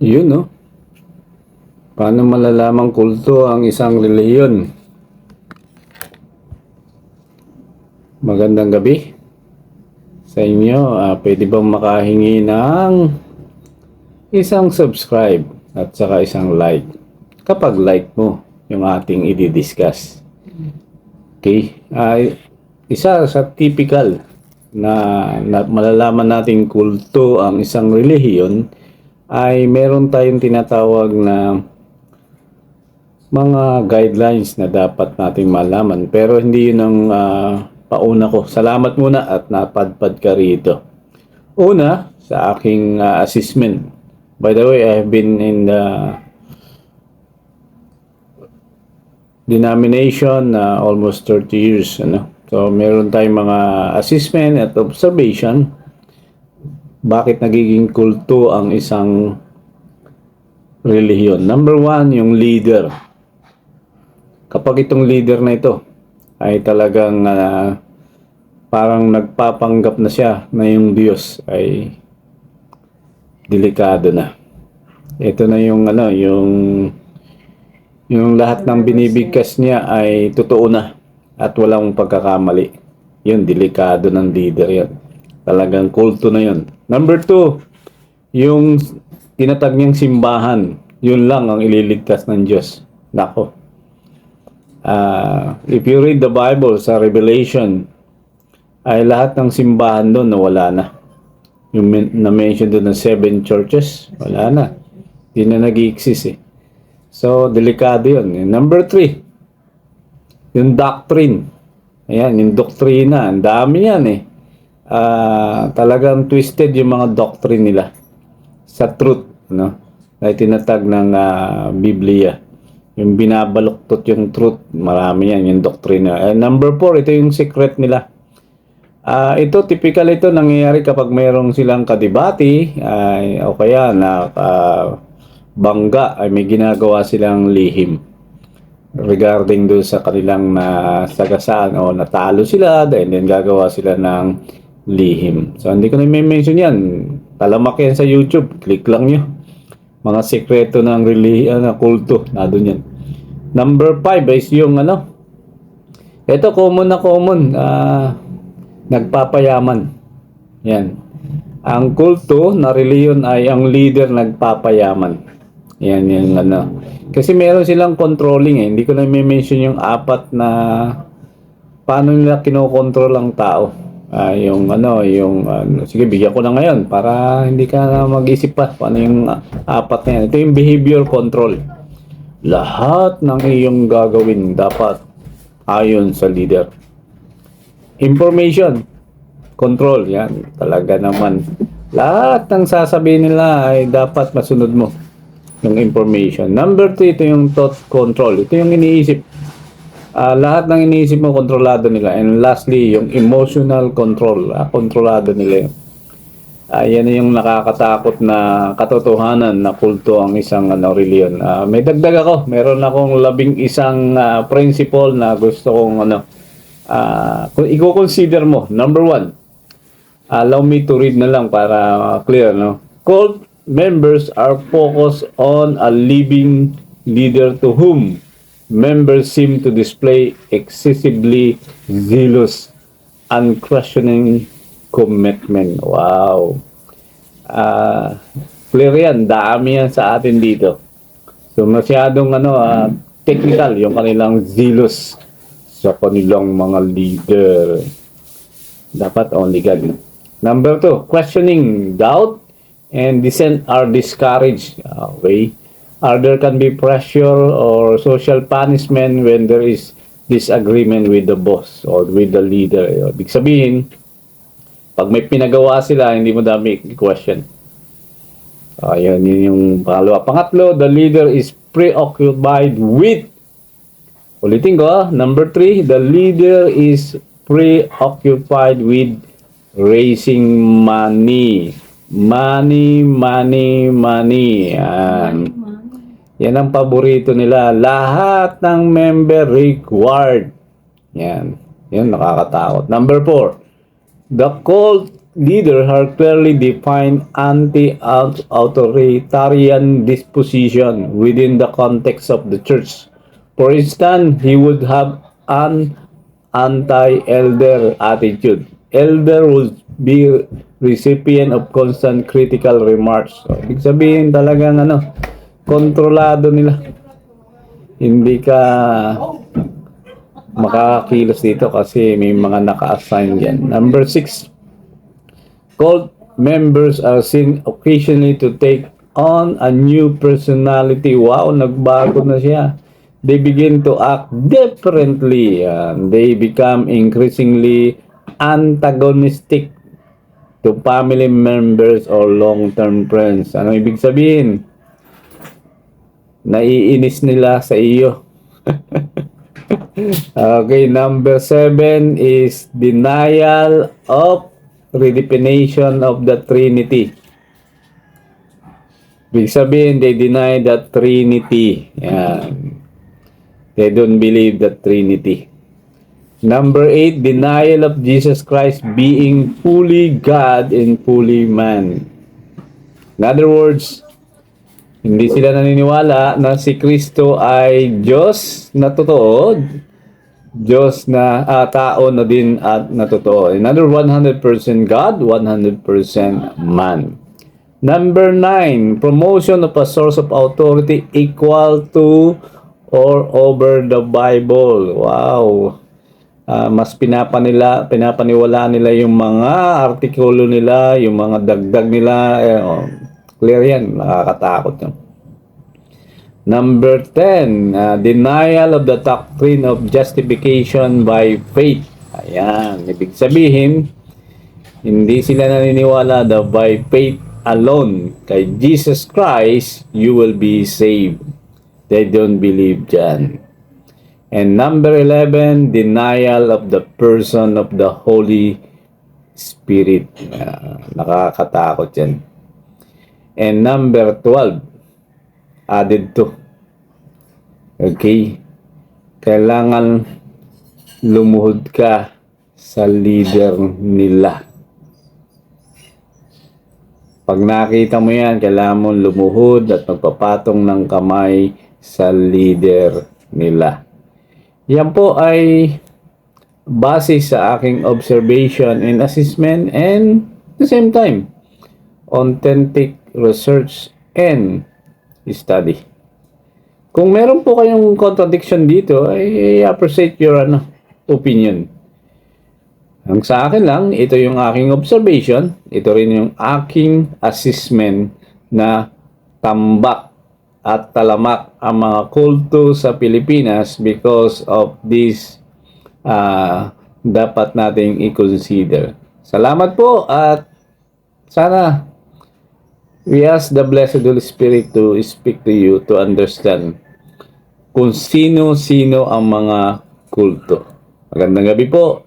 Yun, no? Paano malalaman kulto ang isang reliyon? Magandang gabi sa inyo. Ah, pwede bang makahingi ng isang subscribe at saka isang like? Kapag like mo yung ating i-discuss. Okay? Ay, isa sa typical na, na malalaman nating kulto ang isang relihiyon ay meron tayong tinatawag na mga guidelines na dapat nating malaman. Pero hindi yun ang ah, pauna ko. Salamat muna at napadpad ka rito. Una, sa aking ah, assessment. By the way, I have been in the denomination na almost 30 years. Ano? So, meron tayong mga assessment at observation. Bakit nagiging kulto ang isang relihiyon? Number one, yung leader. Kapag itong leader na ito ay talagang ah, parang nagpapanggap na siya na yung Diyos ay delikado na. Ito na yung ano, yung yung lahat ng binibigkas niya ay totoo na at walang pagkakamali. Yun, delikado ng leader yan. Talagang kulto na yun. Number two, yung tinatag niyang simbahan, yun lang ang ililigtas ng Diyos. Nako. Ah, if you read the Bible sa Revelation, ay lahat ng simbahan doon nawala na. Yung men- na-mention doon ng seven churches, wala na. Hindi na nag-exist eh. So, delikado yun. Number three, yung doctrine. Ayan, yung doktrina. Ang dami yan eh. Ah, talagang twisted yung mga doctrine nila sa truth, no? Na itinatag ng ah, Biblia. Yung binabaluktot yung truth, marami yan, yung doktrina. And number four, ito yung secret nila. Ah, ito typical ito nangyayari kapag mayroong silang kadibati ay o kaya na ah, bangga ay may ginagawa silang lihim regarding doon sa kanilang na sagasaan o natalo sila dahil then gagawa sila ng lihim. So hindi ko na may mention yan. Talamak yan sa YouTube. Click lang nyo. Mga sekreto ng religion na kulto. Nandun yan. Number 5 is yung ano. Ito common na common. Ah, nagpapayaman. Yan. Ang kulto na reliyon ay ang leader nagpapayaman. Yan yung ano. Kasi meron silang controlling eh. Hindi ko na may mention yung apat na paano nila kinokontrol ang tao. Ah, yung ano, yung ano, sige bigyan ko na ngayon para hindi ka mag-isip pa kung ano yung ah, apat na yan. Ito yung behavior control. Lahat ng iyong gagawin dapat ayon sa leader. Information control yan talaga naman lahat ng sasabihin nila ay dapat masunod mo yung information number 2 ito yung thought control ito yung iniisip Ah, lahat ng iniisip mo kontrolado nila and lastly yung emotional control ah, kontrolado nila yun Ah, yan yung nakakatakot na katotohanan na kulto ang isang ano, reliyon. Ah, may dagdag ako. Meron akong labing isang ah, principle na gusto kong ano, kung i-consider mo. Number one, allow me to read na lang para clear. No? Cult members are focused on a living leader to whom members seem to display excessively zealous, unquestioning commitment. Wow. Ah, clear yan. Dami yan sa atin dito. So masyadong ano, ah, technical yung kanilang zealous sa kanilang mga leader. Dapat only God. Number two, questioning, doubt, and dissent are discouraged. Okay. Or there can be pressure or social punishment when there is disagreement with the boss or with the leader. Ibig sabihin, pag may pinagawa sila, hindi mo dami question. Ayun, yun yung pangalawa. Pangatlo, the leader is preoccupied with Ulitin ko, ah. number three, the leader is preoccupied with raising money. Money, money, money. Yan. Yan ang paborito nila. Lahat ng member required. Yan. Yan, nakakatakot. Number four, the cult leader are clearly defined anti-authoritarian disposition within the context of the church. For instance, he would have an anti-elder attitude. Elder would be recipient of constant critical remarks. So, ibig sabihin talagang ano, kontrolado nila. Hindi ka makakakilos dito kasi may mga naka-assign yan. Number six, cult members are seen occasionally to take on a new personality. Wow, nagbago na siya. They begin to act differently. and they become increasingly antagonistic to family members or long-term friends. Ano ibig sabihin? Naiinis nila sa iyo. okay, number seven is denial of redefinition of the Trinity. Ibig sabihin, they deny the Trinity. Yan. They don't believe the Trinity. Number eight, denial of Jesus Christ being fully God and fully man. In other words, hindi sila naniniwala na si Kristo ay Diyos na totoo, Diyos na ah, tao na din at na totoo. Another 100% God, 100% man. Number 9, promotion of a source of authority equal to or over the Bible. Wow. Ah, mas pinapanila, pinapaniwala nila yung mga artikulo nila, yung mga dagdag nila. Eh, oh, clear yan, nakakatakot yan. Number 10, ah, denial of the doctrine of justification by faith. Ayan, ibig sabihin, hindi sila naniniwala na by faith alone kay Jesus Christ, you will be saved. They don't believe dyan. And number 11, denial of the person of the Holy Spirit. Ah, nakakatakot yan. And number 12, added to. Okay? Kailangan lumuhod ka sa leader nila. Pag nakita mo yan, kailangan mo lumuhod at magpapatong ng kamay sa leader nila. Yan po ay base sa aking observation and assessment and the same time, authentic research and study. Kung meron po kayong contradiction dito, I appreciate your ano, opinion. Ang sa akin lang, ito yung aking observation, ito rin yung aking assessment na tambak at talamak ang mga kulto sa Pilipinas because of this ah, dapat nating i-consider. Salamat po at sana we ask the Blessed Holy Spirit to speak to you to understand kung sino-sino ang mga kulto. Magandang gabi po